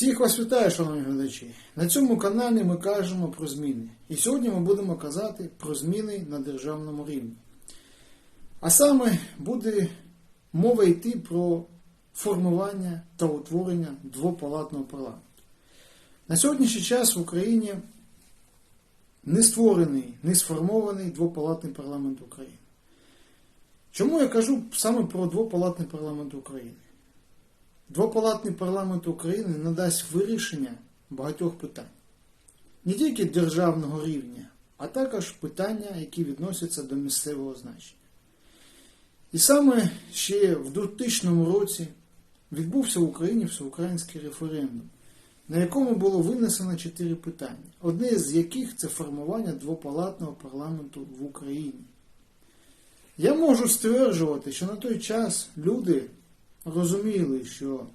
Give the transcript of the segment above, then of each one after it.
Всіх вас вітаю, шановні глядачі. На цьому каналі ми кажемо про зміни. І сьогодні ми будемо казати про зміни на державному рівні. А саме буде мова йти про формування та утворення двопалатного парламенту. На сьогоднішній час в Україні не створений, не сформований двопалатний парламент України. Чому я кажу саме про двопалатний парламент України? Двопалатний парламент України надасть вирішення багатьох питань. Не тільки державного рівня, а також питання, які відносяться до місцевого значення. І саме ще в 2000 році відбувся в Україні всеукраїнський референдум, на якому було винесено чотири питання, одне з яких це формування двопалатного парламенту в Україні. Я можу стверджувати, що на той час люди розуміли, що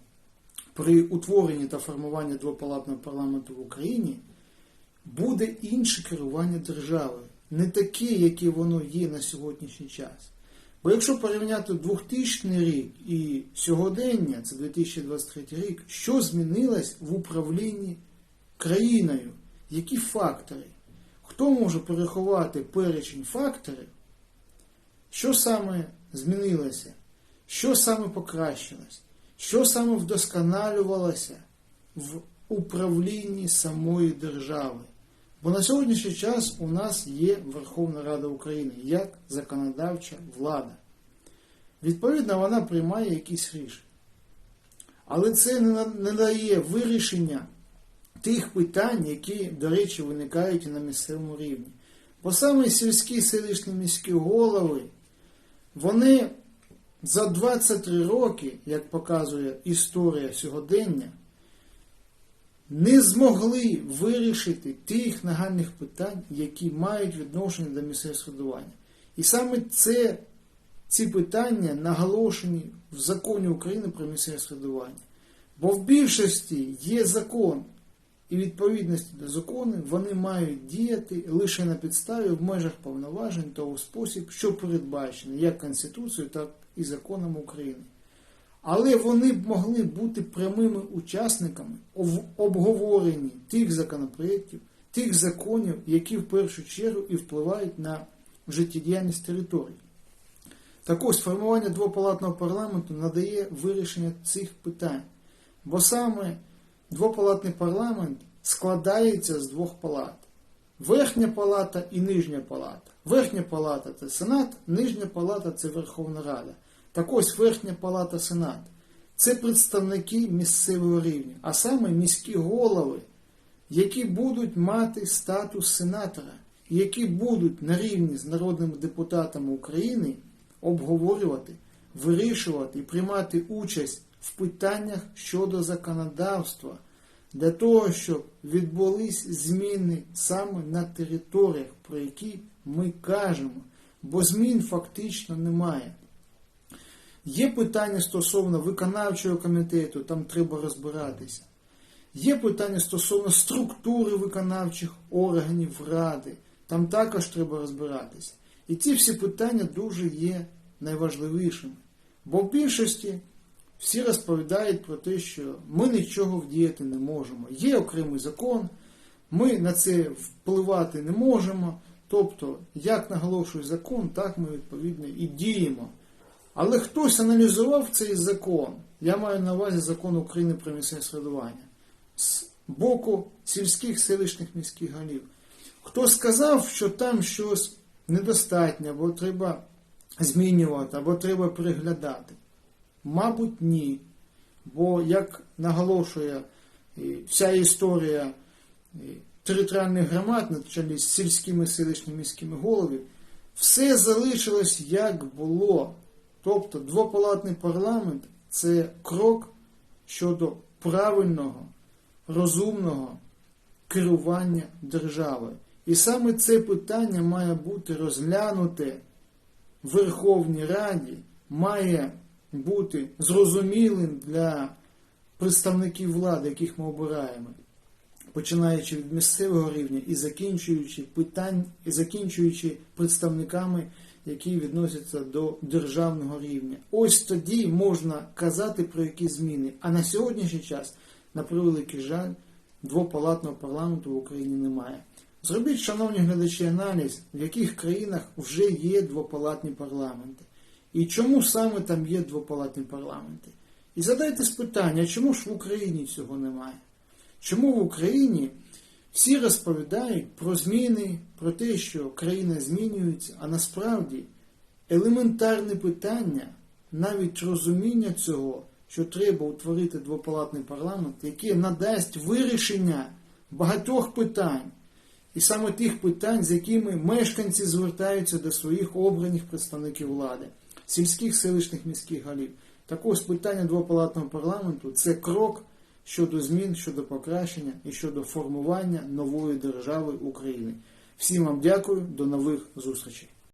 при утворенні та формуванні двопалатного парламенту в Україні буде інше керування державою, не таке, яке воно є на сьогоднішній час. Бо якщо порівняти 2000 рік і сьогодення, це 2023 рік, що змінилось в управлінні країною? Які фактори? Хто може переховати перечень факторів? Що саме змінилося? Що саме покращилось? Що саме вдосконалювалося в управлінні самої держави? Бо на сьогоднішній час у нас є Верховна Рада України як законодавча влада. Відповідно, вона приймає якісь рішення. Але це не дає вирішення тих питань, які, до речі, виникають і на місцевому рівні. Бо саме сільські селищні міські голови, вони за 23 роки, як показує історія сьогодення, не змогли вирішити тих нагальних питань, які мають відношення до місцевого самоврядування. І саме це, ці питання наголошені в законі України про місцеве самоврядування. Бо в більшості є закон, і відповідності до закону вони мають діяти лише на підставі в межах повноважень та у спосіб, що передбачений як Конституцією, так і законом України. Але вони б могли бути прямими учасниками в обговоренні тих законопроєктів, тих законів, які в першу чергу і впливають на життєдіяльність території. Так ось формування двопалатного парламенту надає вирішення цих питань. Бо саме двопалатний парламент складається з двох палат: Верхня палата і нижня палата. Верхня палата це Сенат, нижня палата це Верховна Рада. Так ось Верхня палата Сенат. Це представники місцевого рівня, а саме міські голови, які будуть мати статус сенатора, які будуть на рівні з народними депутатами України обговорювати, вирішувати і приймати участь в питаннях щодо законодавства для того, щоб відбулись зміни саме на територіях, про які ми кажемо, бо змін фактично немає. Є питання стосовно виконавчого комітету, там треба розбиратися. Є питання стосовно структури виконавчих органів ради, там також треба розбиратися. І ці всі питання дуже є найважливішими. Бо в більшості всі розповідають про те, що ми нічого вдіяти не можемо. Є окремий закон, ми на це впливати не можемо. Тобто, як наголошує закон, так ми відповідно і діємо. Але хтось аналізував цей закон, я маю на увазі закон України про місцеве самоврядування, з боку сільських селищних міських голів. Хто сказав, що там щось недостатньо, або треба змінювати, або треба переглядати? Мабуть, ні. Бо, як наголошує вся історія територіальних громад, на чолі з сільськими селищними міськими головами, все залишилось як було. Тобто двопалатний парламент це крок щодо правильного, розумного керування державою. І саме це питання має бути розглянуте в Верховній Раді, має бути зрозумілим для представників влади, яких ми обираємо, починаючи від місцевого рівня і закінчуючи питань, і закінчуючи представниками, які відносяться до державного рівня. Ось тоді можна казати про які зміни. А на сьогоднішній час на превеликий жаль, двопалатного парламенту в Україні немає. Зробіть, шановні глядачі, аналіз, в яких країнах вже є двопалатні парламенти. І чому саме там є двопалатні парламенти? І задайтесь питання, чому ж в Україні цього немає? Чому в Україні всі розповідають про зміни, про те, що країна змінюється, а насправді елементарне питання, навіть розуміння цього, що треба утворити двопалатний парламент, який надасть вирішення багатьох питань. І саме тих питань, з якими мешканці звертаються до своїх обраних представників влади, сільських, селищних, міських голів. Також питання двопалатного парламенту це крок щодо змін, щодо покращення і щодо формування нової держави України. Всім вам дякую, до нових зустрічей.